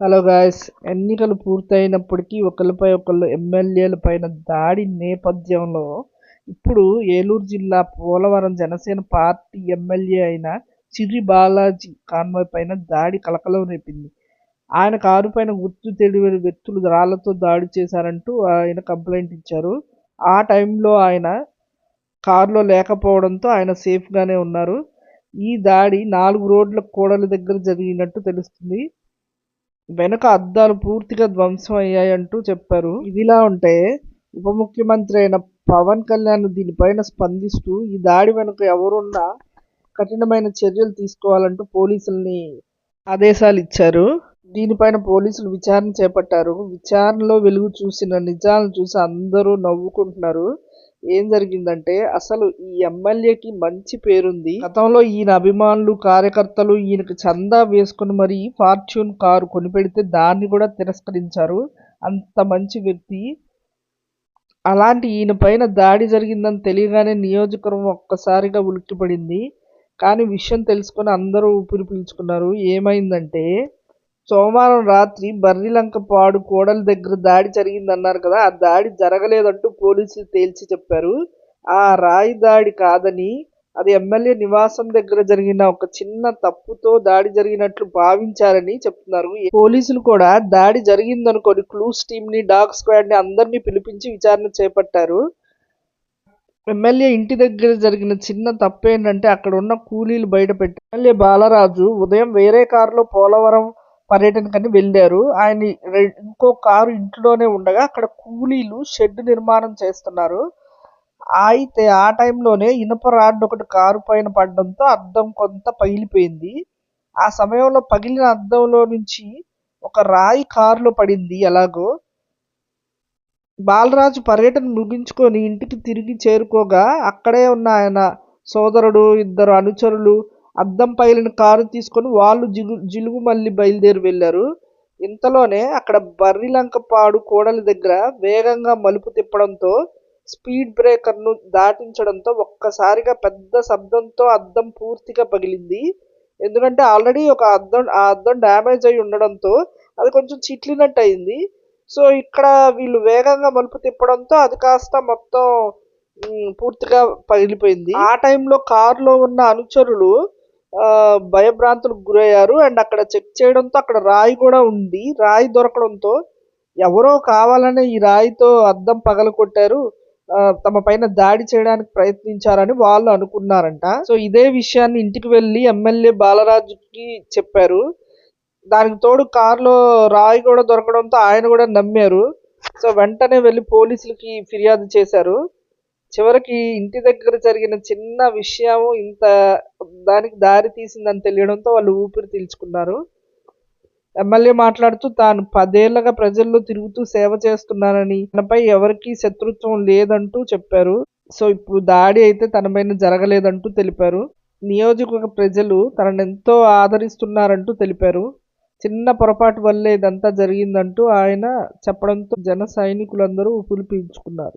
Hello guys ఎన్నికలు పూర్తయినప్పటికీ ఒకరిపై ఒకళ్ళు ఎమ్మెల్యేల పైన దాడి నేపథ్యంలో ఇప్పుడు ఏలూరు జిల్లా పోలవరం జనసేన పార్టీ ఎమ్మెల్యే అయిన చిరి బాలాజీ కాన్వాయ్ పైన దాడి కలకలం రేపింది. ఆయన కారు పైన గుర్తు తెలియని వ్యక్తులు రాళ్ళతో దాడి చేశారంటూ ఆయన కంప్లైంట్ ఇచ్చారు. ఆ టైంలో ఆయన కారులో లేకపోవడంతో ఆయన సేఫ్గానే ఉన్నారు. ఈ దాడి నాలుగు రోడ్ల కూడలి దగ్గర జరిగినట్టు తెలుస్తుంది. వెనుక అద్దాలు పూర్తిగా ధ్వంసం అయ్యాయంటూ చెప్పారు. ఇదిలా ఉంటే ఉప ముఖ్యమంత్రి అయిన పవన్ కళ్యాణ్ దీనిపైన స్పందిస్తూ ఈ దాడి వెనుక ఎవరున్నా కఠినమైన చర్యలు తీసుకోవాలంటూ పోలీసుల్ని ఆదేశాలు ఇచ్చారు. దీనిపైన పోలీసులు విచారణ చేపట్టారు. విచారణలో వెలుగు చూసిన నిజాలను చూసి అందరూ నవ్వుకుంటున్నారు. ఏం జరిగిందంటే అసలు ఈ ఎమ్మెల్యేకి మంచి పేరుంది. గతంలో ఈయన అభిమానులు కార్యకర్తలు ఈయనకి చందా వేసుకుని మరి ఫార్చ్యూన్ కారు కొనిపెడితే దాన్ని కూడా తిరస్కరించారు. అంత మంచి వ్యక్తి. అలాంటి ఈయన పైన దాడి జరిగిందని తెలియగానే నియోజకవర్గం ఒక్కసారిగా ఉలిక్కిపడింది. కానీ విషయం తెలుసుకొని అందరూ ఊపిరి పీల్చుకున్నారు. ఏమైందంటే సోమవారం రాత్రి బర్రిలంకపాడు కోడలి దగ్గర దాడి జరిగిందన్నారు కదా ఆ దాడి జరగలేదంటూ పోలీసులు తేల్చి చెప్పారు. ఆ రాయి దాడి కాదని అది ఎమ్మెల్యే నివాసం దగ్గర జరిగిన ఒక చిన్న తప్పుతో దాడి జరిగినట్లు భావించారని చెప్తున్నారు. పోలీసులు కూడా దాడి జరిగిందనుకొని క్లూస్ టీమ్ని డాగ్ స్క్వాడ్ని అందరినీ పిలిపించి విచారణ చేపట్టారు. ఎమ్మెల్యే ఇంటి దగ్గర జరిగిన చిన్న తప్పేంటంటే అక్కడ ఉన్న కూలీలు బయట పెట్టి ఎమ్మెల్యే బాలరాజు ఉదయం వేరే కారులో పోలవరం పర్యటనకని వెళ్ళారు. ఆయన ఇంకో కారు ఇంట్లోనే ఉండగా అక్కడ కూలీలు షెడ్ నిర్మాణం చేస్తున్నారు. అయితే ఆ టైంలోనే ఇనుప రాడ్ ఒకటి కారు పైన పడడంతో అద్దం కొంత పగిలిపోయింది. ఆ సమయంలో పగిలిన అద్దంలో నుంచి ఒక రాయి కారులో పడింది ఎలాగో. బాలరాజు పర్యటన ముగించుకొని ఇంటికి తిరిగి చేరుకోగా అక్కడే ఉన్న ఆయన సోదరుడు ఇద్దరు అనుచరులు అద్దం పగిలిన కారు తీసుకొని వాళ్ళు జిగు జిలుగు మళ్ళీ బయలుదేరి వెళ్ళారు. ఇంతలోనే అక్కడ బర్రిలంకపాడు కోడలి దగ్గర వేగంగా మలుపు తిప్పడంతో స్పీడ్ బ్రేకర్ను దాటించడంతో ఒక్కసారిగా పెద్ద శబ్దంతో అద్దం పూర్తిగా పగిలింది. ఎందుకంటే ఆల్రెడీ ఒక అద్దం ఆ అద్దం డ్యామేజ్ అయి ఉండడంతో అది కొంచెం చిట్లినట్టు అయింది సో ఇక్కడ వీళ్ళు వేగంగా మలుపు తిప్పడంతో అది కాస్త మొత్తం పూర్తిగా పగిలిపోయింది. ఆ టైంలో కారులో ఉన్న అనుచరులు భయభ్రాంతులకు గురయ్యారు. అండ్ అక్కడ చెక్ చేయడంతో అక్కడ రాయి కూడా ఉంది. రాయి దొరకడంతో ఎవరో కావాలనే ఈ రాయితో అద్దం పగల కొట్టారు తమ పైన దాడి చేయడానికి ప్రయత్నించారని వాళ్ళు అనుకున్నారంట. సో ఇదే విషయాన్ని ఇంటికి వెళ్ళి ఎమ్మెల్యే బాలరాజుకి చెప్పారు. దానికి తోడు కారులో రాయి కూడా దొరకడంతో ఆయన కూడా నమ్మారు. సో వెంటనే వెళ్ళి పోలీసులకి ఫిర్యాదు చేశారు. చివరికి ఇంటి దగ్గర జరిగిన చిన్న విషయం ఇంత దానికి దారి తీసిందని తెలియడంతో వాళ్ళు ఊపిరి పీల్చుకున్నారు ఎమ్మెల్యే మాట్లాడుతూ తాను పదేళ్ళగా ప్రజల్లో తిరుగుతూ సేవ చేస్తున్నానని తనపై ఎవరికీ శత్రుత్వం లేదంటూ చెప్పారు. సో ఇప్పుడు దాడి అయితే తన పైన జరగలేదంటూ తెలిపారు. నియోజకవర్గ ప్రజలు తనను ఎంతో ఆదరిస్తున్నారంటూ తెలిపారు. చిన్న పొరపాటు వల్లే ఇదంతా జరిగిందంటూ ఆయన చెప్పడంతో జన సైనికులందరూ ఊపిరి పీల్చుకున్నారు.